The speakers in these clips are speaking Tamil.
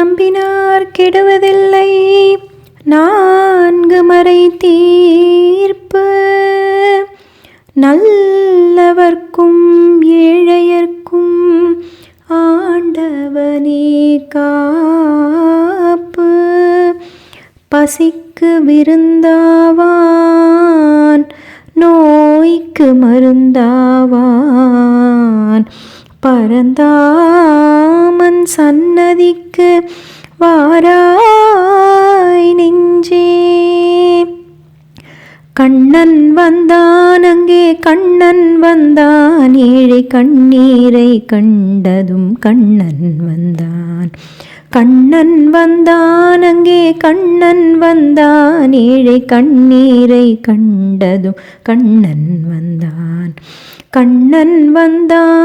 நம்பினார் கெடுவதில்லை. நான்கு மறை தீர்ப்பு. நல்லவர்க்கும் ஏழையர்க்கும் ஆண்டவனே காப்பு. பசிக்கு விருந்தாவான் நோய்க்கு மருந்தாவான். பரந்தாமன் சன்னதிக்கு வாராய் நெஞ்சே. கண்ணன் வந்தான் அங்கே கண்ணன் வந்தான். ஏழை கண்ணீரை கண்டதும் கண்ணன் வந்தான். கண்ணன் வந்தான் அங்கே கண்ணன் வந்தான். ஏழை கண்ணீரை கண்டதும் கண்ணன் வந்தான். கண்ணன் வந்தான்.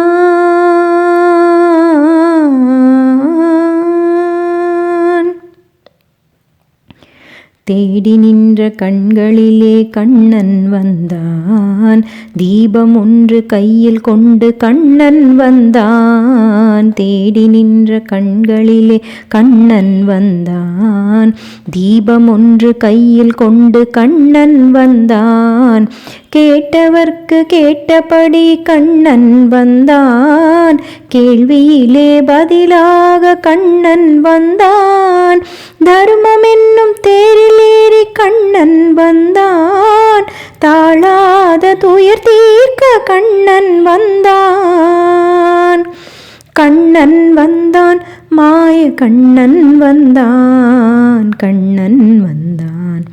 தேடி நின்ற கண்களிலே கண்ணன் வந்தான். தீபம் ஒன்று கையில் கொண்டு கண்ணன் வந்தான். தேடி நின்ற கண்களிலே கண்ணன் வந்தான். தீபம் ஒன்று கையில் கொண்டு கண்ணன் வந்தான். கேட்டவர்க்கு கேட்டபடி கண்ணன் வந்தான். கேள்வியிலே பதிலாக கண்ணன் வந்தான். தர்மம் என்னும் தேரில் மலையிலேறி கண்ணன் வந்தான். தாழாத துயர் தீர்க்க கண்ணன் வந்தான். கண்ணன் வந்தான் மாய கண்ணன் வந்தான். கண்ணன் வந்தான்.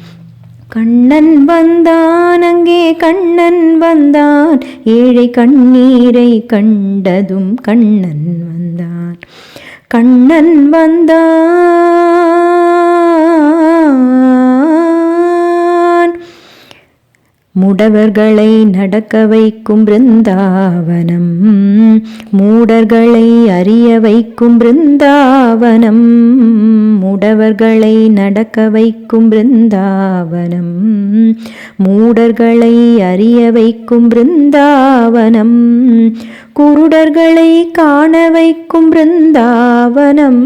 கண்ணன் வந்தான் அங்கே கண்ணன் வந்தான். ஏழை கண்ணீரை கண்டதும் கண்ணன் வந்தான். கண்ணன் வந்தான். முடவர்களை நடக்க வைக்கும் பிருந்தாவனம். மூடர்களை அறிய வைக்கும் பிருந்தாவனம். முடவர்களை நடக்க வைக்கும் பிருந்தாவனம். மூடர்களை அறிய வைக்கும் பிருந்தாவனம். குருடர்களை காண வைக்கும் பிருந்தாவனம்.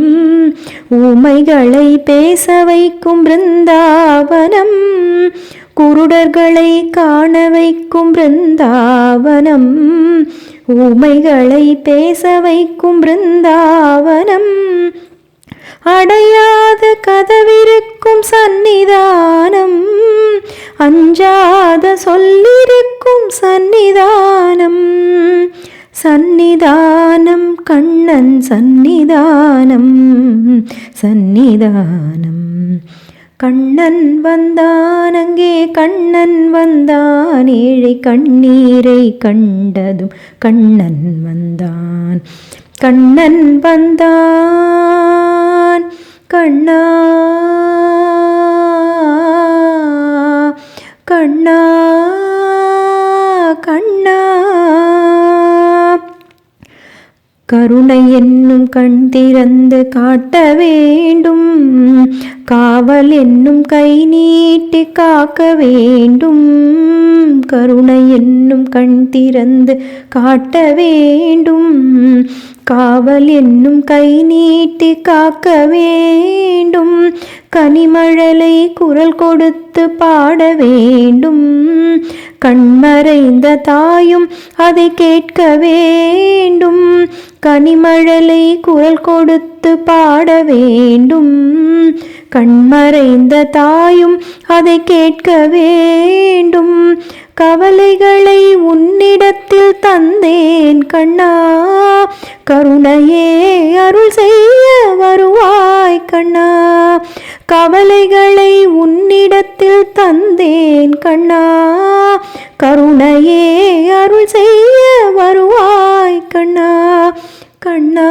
உமைகளை பேச வைக்கும் பிருந்தாவனம். குருடர்களை காண வைக்கும் பிருந்தாவனம் ஊமைகளை பேச வைக்கும் பிருந்தாவனம். அடையாத கதவிருக்கும் சந்நிதானம் அஞ்சாத சொல்லிருக்கும் சந்நிதானம். சந்நிதானம் கண்ணன் சந்நிதானம் சந்நிதானம். கண்ணன் வந்தான் அங்கே கண்ணன் வந்தான். ஏழை கண்ணீரை கண்டதும் கண்ணன் வந்தான். கண்ணன் வந்தான் கண்ணா கண்ணா கண்ணா. கருணை என்னும் கண் திறந்து காட்ட வேண்டும். காவல் என்னும் கை நீட்டி காக்க வேண்டும். கருணை என்னும் கண் திறந்து காட்ட வேண்டும். காவல் என்னும் கை நீட்டி காக்க வேண்டும். கனிமழலை குரல் கொடுத்து பாட வேண்டும். கண்மறைந்த தாயும் அதை கேட்க வேண்டும். கனிமழலை குரல் கொடுத்து பாட வேண்டும். கண்மறைந்த தாயும் அதை கேட்க வேண்டும். கவலைகளை உன்னிடத்தில் தந்தேன் கண்ணா. கருணையே அருள் செய்ய வருவாய் கண்ணா. கவலைகளை உன்னிடத்தில் தந்தேன் கண்ணா. கருணையே அருள் செய்ய வருவாய் கண்ணா. கண்ணா.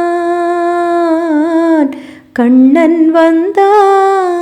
கண்ணன் வந்தான்.